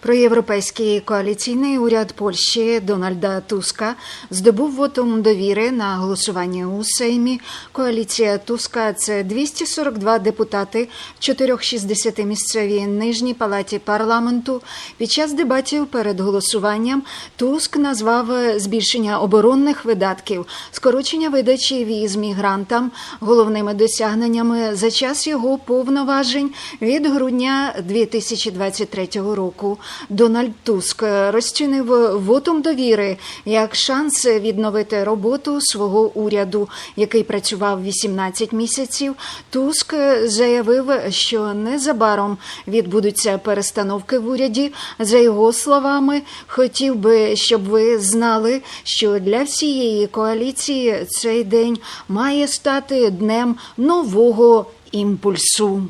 Проєвропейський коаліційний уряд Польщі Дональда Туска здобув вотум довіри на голосування у Сеймі. Коаліція Туска це 242 депутати в 460 місцевій нижній палаті парламенту. Під час дебатів перед голосуванням Туск назвав збільшення оборонних видатків, скорочення видачі віз мігрантам головними досягненнями за час його повноважень від грудня 2023 року. Дональд Туск розцінив вотум довіри як шанс відновити роботу свого уряду, який працював 18 місяців. Туск заявив, що незабаром відбудуться перестановки в уряді. За його словами, хотів би, щоб ви знали, що для всієї коаліції цей день має стати днем нового імпульсу.